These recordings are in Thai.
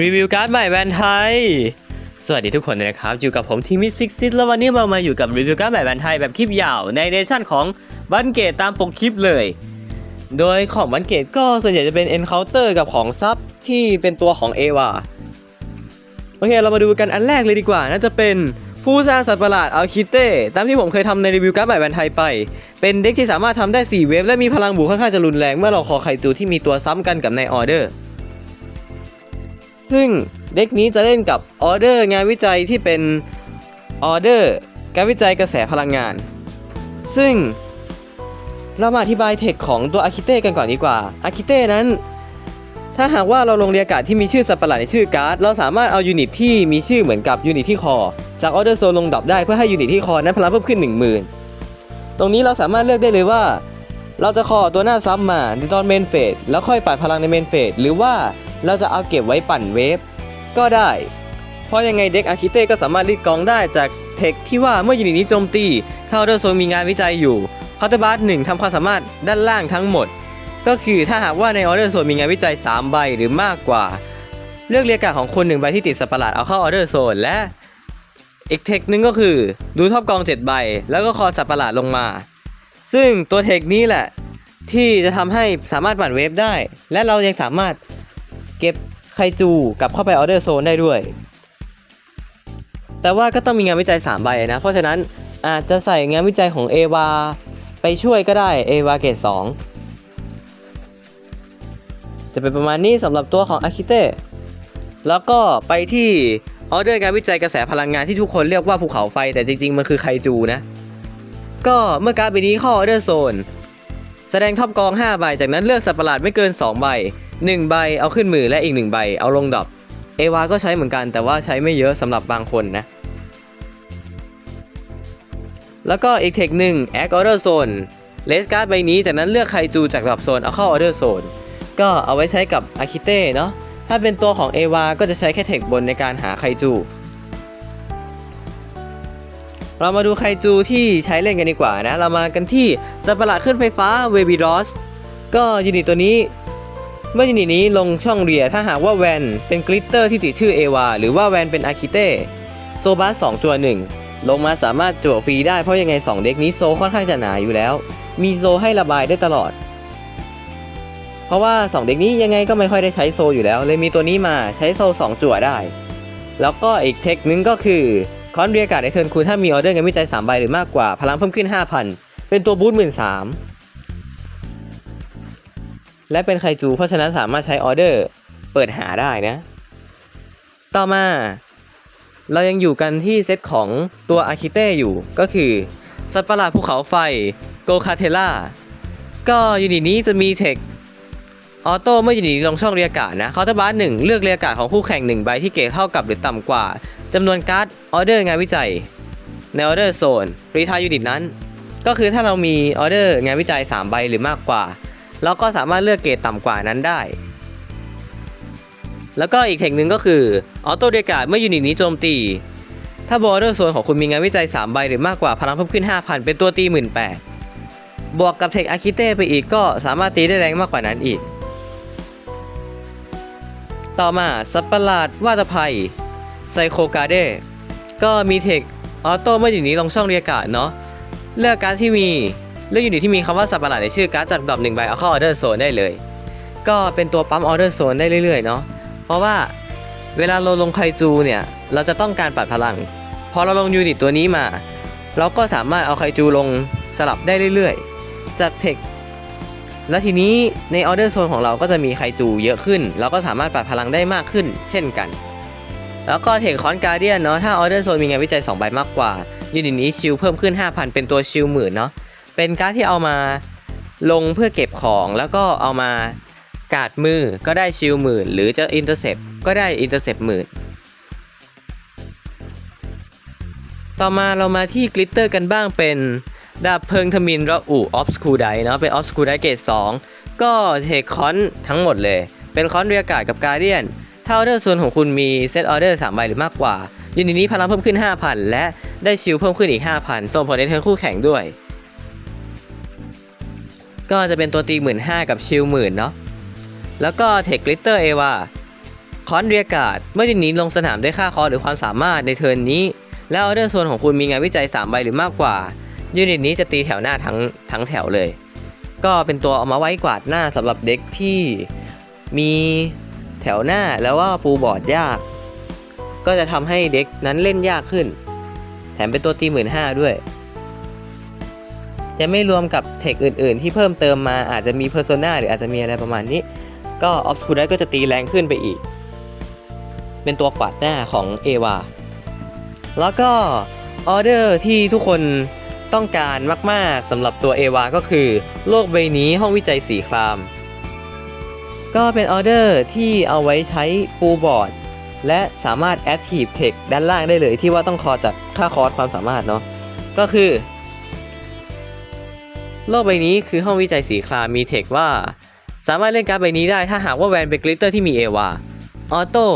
รีวิวการ์ดใหม่แบรนด์ไทย สวัสดีทุกคนนะครับ อยู่กับผมทีมิซิกซิตแล้ววันนี้เรามาอยู่กับรีวิวการ์ดใหม่แบรนด์ไทยแบบคลิปยาวในเดชั่นของบันเกตตามปกคลิปเลย โดยของบันเกตก็ส่วนใหญ่จะเป็น Encounter กับของซับที่เป็นตัวของเอวาโอเคเรามาดูกันอันแรกเลยดีกว่าน่าจะเป็นผู้สร้างสัตว์ประหลาดอัลคิเต้ตามที่ผมเคยทำในรีวิวการ์ดใหม่แบรนด์ไทยไป เป็นเด็กที่สามารถทำได้ 4 เวฟและมีพลังบวกค่อนข้างจะรุนแรงเมื่อเราคอไคจูที่มีตัวซ้ำกันกับในออเดอร์ ซึ่งเด็กนี้จะเล่นกับออเดอร์งานวิจัยที่เป็นออเดอร์การวิจัยกระแสพลังงาน ซึ่งเรามาอธิบายเทคของตัวอาคิเต้กันก่อนดีกว่าอาคิเต้นั้น ถ้าหากว่าเราลงเรียกการ์ดที่มีชื่อสัตว์ประหลาดในชื่อการ์ด เราสามารถเอายูนิตที่มีชื่อเหมือนกับยูนิตที่คอ จากออเดอร์โซนลงดรอปได้เพื่อให้ยูนิตที่คอนั้นพลังเพิ่มขึ้น 10,000 ตรงนี้เราสามารถเลือกได้เลยว่า เราจะคอตัวหน้าซับมาในตอนเมนเฟสแล้วค่อยปัดพลังในเมนเฟสหรือว่า เราจะเอาเก็บไว้ปั่นเวฟก็ได้ เพราะยังไงเด็กอาคิเต้ก็สามารถรีดกองได้จากเทคที่ว่าเมื่อยูนิตนี้โจมตีถ้าเดอร์โซนมีงานวิจัยอยู่คาร์ตบาร์หนึ่งทำความสามารถด้านล่างทั้งหมด ก็คือถ้าหากว่าในออเดอร์โซนมีงานวิจัย 3 ใบหรือมากกว่า เลือกเรียกการของคนหนึ่งใบที่ติดสัประหลาดเอาเข้าออเดอร์โซนและอีกเทคนึงก็คือดูท็อปกอง 7 ใบ แล้วก็คอสัประหลาดลงมา ซึ่งตัวเทคนี้แหละที่จะทำให้สามารถปั่นเวฟได้ และเรายังสามารถ ก็บไคจูกลับเข้าไปออเดอร์โซนได้ด้วย แต่ว่าก็ต้องมีงานวิจัย 3 ใบนะ เพราะฉะนั้นอาจจะใส่งานวิจัยของเอวาไปช่วยก็ได้เอวาเกต2จะเป็นประมาณนี้สำหรับตัวของอาคิเต้แล้วก็ไปที่ออเดอร์การวิจัยกระแสพลังงานที่ทุกคนเรียกว่าภูเขาไฟ แต่จริง ๆ มันคือไคจูนะ ก็เมื่อการ์ดใบนี้เข้าออเดอร์โซน แสดงท็อปกอง 5 ใบ จากนั้นเลือกสัตว์ประหลาดไม่เกิน 2 ใบ 1 ใบเอาขึ้นมือและอีก 1 ใบเอาลงดรอปเอวาก็ใช้เหมือนกันแต่ว่าใช้ไม่เยอะสำหรับบางคนนะ แล้วก็อีกเทคหนึ่งแอคออเดอร์โซนเลสการ์ดใบนี้จากนั้นเลือกไคจูจากดรอปโซนเอาเข้าออเดอร์โซนก็เอาไว้ใช้กับอาคิเต้เนาะถ้าเป็นตัวของเอวาก็จะใช้แค่เทคบนในการหาไคจูเรามาดูไคจูที่ใช้เล่นกันดีกว่านะ เรามากันที่สัตว์ประหลาดขึ้นไฟฟ้าเวบีรอสก็ยูนิตตัวนี้ เมื่อยูนิตนี้ลงช่องเรียถ้าหากว่าแวนเป็นกลิตเตอร์ที่ติดชื่อเอวาหรือว่าแวนเป็นอาคิเต้โซบัสสองตัวหนึ่งลงมาสามารถจั่วฟรีได้เพราะยังไง 2 เด็กนี้โซค่อนข้างจะหนาอยู่แล้ว มีโซให้ระบายได้ตลอด เพราะว่า 2 เด็กนี้ยังไงก็ไม่ค่อยได้ใช้โซอยู่แล้ว เลยมีตัวนี้มาใช้โซ 2 จั่วได้ แล้วก็อีกเทคนึงก็คือคอนเรียกาศในเทิร์นคุณถ้ามีออเดอร์งินวิจัย 3 ใบหรือมากกว่า พลังเพิ่มขึ้น 5,000 เป็นตัวบูทหมื่นสาม และเป็นไคจูเพราะฉะนั้นสามารถใช้ออเดอร์เปิดหาได้นะ ต่อมา เรายังอยู่กันที่เซตของตัวอาคิเต้อยู่ก็คือ สัตว์ประหลาดภูเขาไฟโกคาเทล่าก็ยูนิตนี้จะมีเทคออโต้เมื่อยูนิตลงช่องเรียกการ์ดนะเคาน์เตอร์บาร์หนึ่งเลือกเรียกการ์ดของคู่แข่งหนึ่งใบที่เกรดเท่ากับหรือต่ำกว่าจำนวนการ์ดออเดอร์งานวิจัย ในออเดอร์โซนรีทายยูนิตนั้น ก็คือถ้าเรามีออเดอร์งานวิจัย 3 ใบหรือมากกว่า เราก็สามารถเลือกเกรดต่ำกว่านั้นได้ แล้วก็อีกเทคนึงก็คือออโต้เรียกกาดเมื่อยูนิตนี้โจมตี ถ้าบอร์เดอร์โซนของคุณมีงานวิจัย 3 ใบหรือมากกว่าพลังเพิ่มขึ้น 5,000 เป็นตัวตี 18,000 บวกกับเทคอาคิเต้ไปอีกก็สามารถตีได้แรงมากกว่านั้นอีก ต่อมาสัตว์ประหลาดวาตภัยไซโคการ์เดก็มีเทคออโต้เมื่อยู่นี้ลงช่องเรียกกาดเนาะเลือกการที่มี เลือกยูนิตที่มีคำว่าสัตว์ประหลาดในชื่อการ์ดจากดรอปหนึ่งใบเอาเข้าออเดอร์โซนได้เลย ก็เป็นตัวปั๊มออเดอร์โซนได้เรื่อยๆเนาะเพราะว่าเวลาเราลงไคจูเนี่ยเราจะต้องการปัดพลังพอเราลงยูนิตตัวนี้มา เราก็สามารถเอาไคจูลงสลับได้เรื่อยๆ จากเทคแล้วทีนี้ในออเดอร์โซนของเราก็จะมีไคจูเยอะขึ้น เราก็สามารถปัดพลังได้มากขึ้น เช่นกัน แล้วก็เทคคอนการเดียนเนาะถ้าออเดอร์โซนมีงานวิจัย 2 ใบมากกว่ายูนิตนี้ชิลเพิ่มขึ้น 5,000 เป็นตัวชิลหมื่นเนาะ เป็นการ์ดที่เอามาลงเพื่อเก็บของแล้วก็เอามากาดมือก็ได้ชิลหมื่น หรือจะอินเตอร์เซปก็ได้อินเตอร์เซปหมื่น ต่อมาเรามาที่กลิตเตอร์กันบ้างเป็นดาบเพลิงทมินระอุออฟสคูไดเนาะเป็นออฟสคูไดเกต2ก็เทคคอนทั้งหมดเลย เป็นคอนเรียกาศกับการเดียนถ้าออเดอร์โซนของคุณมีเซตออเดอร์3ใบหรือมากกว่ายูนิตนี้พลังเพิ่มขึ้น 5,000 และได้ชิลเพิ่มขึ้นอีก 5,000ส่งผลในเทิร์นคู่แข่งด้วย ก็จะเป็นตัวตี15,000กับชิลหมื่นเนาะแล้วก็เทคกลิตเตอร์เอวาคอนเรียกาดเมื่อยูนิตลงสนามด้วยค่าคอหรือความสามารถในเทิร์นนี้ และออเดอร์โซนของคุณมีงานวิจัย 3 ใบหรือมากกว่า ยูนิตนี้จะตีแถวหน้าทั้งทั้งแถวเลย ก็เป็นตัวเอามาไว้กวาดหน้าสำหรับเด็กที่มีแถวหน้าแล้วว่าปูบอร์ดยาก ก็จะทำให้เด็กนั้นเล่นยากขึ้น แถมเป็นตัวตีหมื่นห้าด้วย จะไม่รวมกับเทคอื่น ๆ ที่เพิ่มเติมมาอาจจะมีเพอร์โซนาหรืออาจจะมีอะไรประมาณนี้ ก็ออฟสคูดก็จะตีแรงขึ้นไปอีก เป็นตัวกวาดหน้าของเอวาแล้วก็ออเดอร์ที่ทุกคนต้องการมาก ๆสำหรับตัวเอวาก็คือ โลกใบนี้ห้องวิจัยสีคราม ก็เป็นออเดอร์ที่เอาไว้ใช้ปูบอร์ด และสามารถ Active Tech ด้านล่างได้เลยที่ว่าต้องคอจากค่าคอร์สความสามารถเนาะก็คือ โลกใบนี้คือห้องวิจัยสีครามมีเทคว่า สามารถเล่นการ์ดใบนี้ได้ถ้าหากว่าแวนเป็นกลิตเตอร์ที่มีเอวาออโต้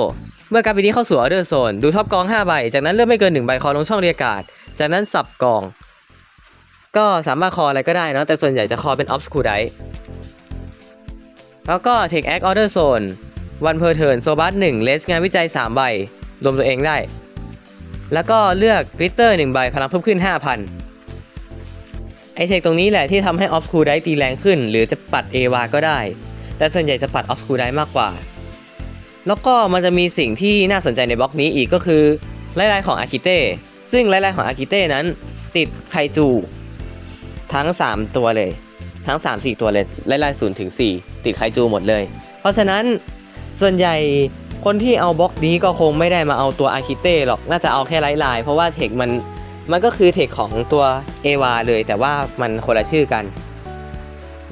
เมื่อการ์ดใบนี้เข้าสู่ออเดอร์โซน ดูท็อปกอง 5 ใบ จากนั้นเลือกไม่เกิน 1 ใบคอลงช่องเรียการ์ดจากนั้นสับกอง ก็สามารถคออะไรก็ได้นะแต่ส่วนใหญ่จะคอเป็นออฟสคูไดแล้วก็ Take Act Order Zone วันเพอร์เทิร์นโซบัสหนึ่งเลสงานวิจัย 3 ใบ รวมตัวเองได้ แล้วก็เลือกกริตเตอร์1ใบพลังเพิ่มขึ้น 5,000 ไอเทคตรงนี้แหละที่ทำให้ออฟสคูไดตีแรงขึ้น หรือจะปัดเอวาก็ได้ แต่ส่วนใหญ่จะปัดออฟสคูไดมากกว่า แล้วก็มันจะมีสิ่งที่น่าสนใจในบล็อกนี้อีกก็คือไลน์ของอาคิเต้ซึ่งไลน์ของอาคิเต้นั้น ติดไคจู ทั้ง 3 ตัวเลย ทั้ง 3 4 ตัวเลยไล่ๆศูนย์ถึง4ติดไคจูหมดเลย เพราะฉะนั้นส่วนใหญ่คนที่เอาบล็อกนี้ก็คงไม่ได้มาเอาตัวอาคิเต้หรอกน่าจะเอาแค่ไลท์ไลน์เพราะว่าเทคมัน มันก็คือเทคของตัวเอวาเลยแต่ว่ามันคนละชื่อกัน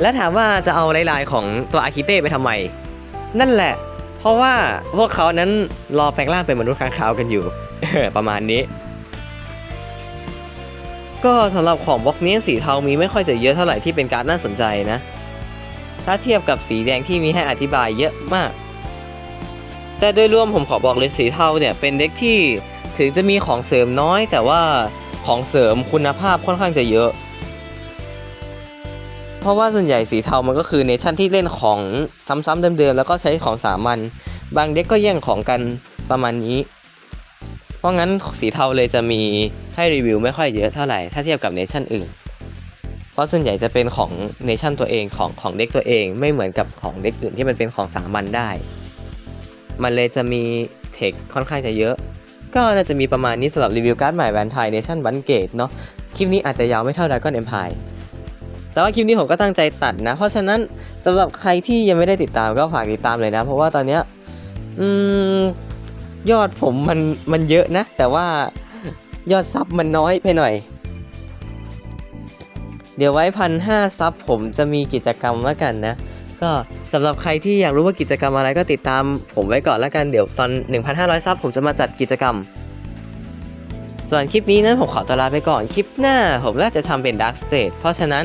และถามว่าจะเอาลท์ไลน์ของตัวอาคิเต้ไปทำไม นั่นแหละ เพราะว่าพวกเขานั้นรอแปลงร่างเป็นมนุษย์ค้างคาวกันอยู่ ประมาณนี้ ก็สำหรับของบล็อกนี้สีเทามีไม่ค่อยจะเยอะเท่าไหร่ที่เป็นการน่าสนใจนะ ถ้าเทียบกับสีแดงที่มีให้อธิบายเยอะมาก แต่โดยรวมผมขอบอกเลยสีเทาเนี่ยเป็นเด็กที่ถึงจะมีของเสริมน้อยแต่ว่า ของเสริมคุณภาพค่อนข้างจะเยอะ เพราะว่าส่วนใหญ่สีเทามันก็คือเนชั่นที่เล่นของซ้ำๆเดิมๆแล้วก็ใช้ของสามัญบางเด็กก็แย่งของกันประมาณนี้ เพราะงั้นสีเทาเลยจะมีให้รีวิวไม่ค่อยเยอะเท่าไหร่ถ้าเทียบกับเนชั่นอื่น เพราะส่วนใหญ่จะเป็นของเนชั่นตัวเองของของเด็กตัวเองไม่เหมือนกับของเด็กอื่นที่มันเป็นของสามัญได้ มันเลยจะมีเทคค่อนข้างจะเยอะ ก็น่าจะมีประมาณนี้สำหรับรีวิวการ์ดใหม่แวนไทยเนชั่นบันเกตเนาะคลิปนี้อาจจะยาวไม่เท่าด r a ก้อนเอ็มพายแต่ว่าคลิปนี้ผมก็ตั้งใจตัดนะ เพราะฉะนั้นสำหรับใครที่ยังไม่ได้ติดตามก็ฝากติดตามเลยนะ เพราะว่าตอนเนี้ยอืมยอดผมมันมันเยอะนะ แต่ว่ายอดซับมันน้อยไปหน่อย เดี๋ยวไว้พันห้าซับผมจะมีกิจกรรมแล้วกันนะ ก็ สำหรับใครที่อยากรู้ว่ากิจกรรมอะไรก็ติดตามผมไว้ก่อนแล้วกันเดี๋ยวตอน 1,500ซับผมจะมาจัดกิจกรรม ส่วนคลิปนี้นั้นผมขอตัวลาไปก่อนคลิปหน้า ผมน่าจะทำเป็น Dark State เพราะฉะนั้น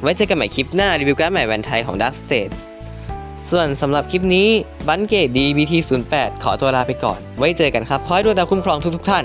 ไว้เจอกันใหม่คลิปหน้ารีวิวการ์ดใหม่แวนไทยของ Dark State ส่วนสำหรับคลิปนี้บันเกต DBT08 ขอตัวลาไปก่อน ไว้เจอกันครับขอให้ดวงดาวคุ้มครองทุกๆท่าน